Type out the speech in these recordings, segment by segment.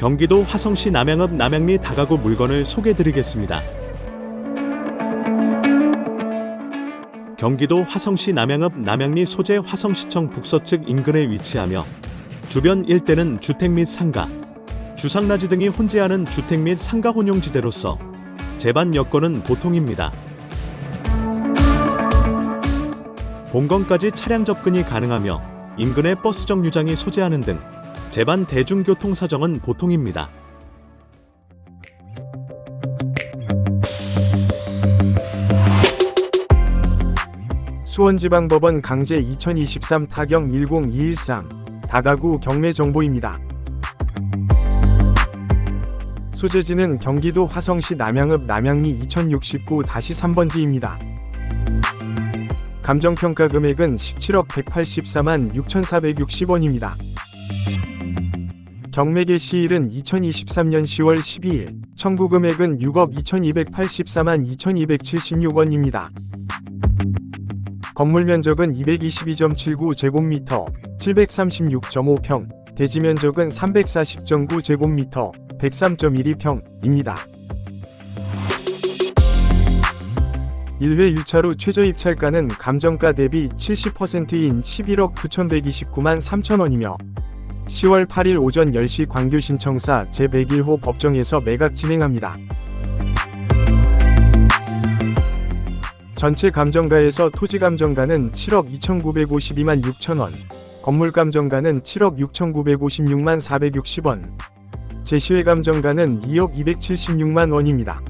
경기도 화성시 남양읍 남양리 다가구 물건을 소개드리겠습니다. 경기도 화성시 남양읍 남양리 소재 화성시청 북서측 인근에 위치하며 주변 일대는 주택 및 상가, 주상나지 등이 혼재하는 주택 및 상가 혼용지대로서 재반 여건은 보통입니다. 본건까지 차량 접근이 가능하며 인근에 버스 정류장이 소재하는 등 재반 대중교통 사정은 보통입니다. 수원지방법원 강제 2023 타경 10213 다가구 경매 정보입니다. 소재지는 경기도 화성시 남양읍 남양리 2069-3번지입니다. 감정평가 금액은 17억 184만 6,460원입니다. 경매 개 시일은 2023년 10월 12일, 청구 금액은 6억 2,284만 2,276원입니다. 건물 면적은 222.79 제곱미터, 736.5평, 대지 면적은 340.9 제곱미터, 103.12평입니다. 1회 유차로 최저 입찰가는 감정가 대비 70%인 11억 9,129만 3천원이며 10월 8일 오전 10시 광교 신청사 제101호 법정에서 매각 진행합니다. 전체 감정가에서 토지 감정가는 7억 2,952만 6천원, 건물 감정가는 7억 6,956만 460원, 제시회 감정가는 2억 276만 원입니다.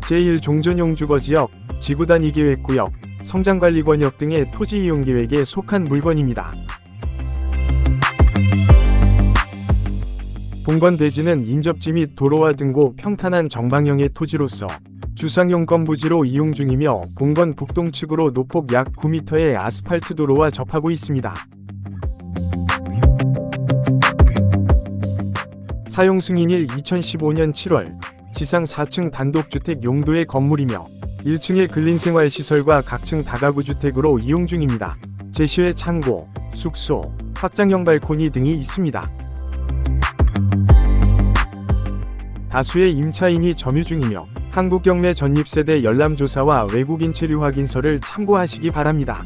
제1 종전용주거지역, 지구단위계획구역, 성장관리권역 등의 토지 이용 계획에 속한 물건입니다. 본건 대지는 인접지 및 도로와 등고 평탄한 정방형의 토지로서 주상용 건부지로 이용 중이며 본건 북동측으로 노폭 약 9m의 아스팔트 도로와 접하고 있습니다. 사용 승인일 2015년 7월 지상 4층 단독주택 용도의 건물이며 1층의 근린생활시설과 각층 다가구 주택으로 이용 중입니다. 제시회 창고, 숙소, 확장형 발코니 등이 있습니다. 다수의 임차인이 점유 중이며 한국경매 전입세대 열람조사와 외국인 체류 확인서를 참고하시기 바랍니다.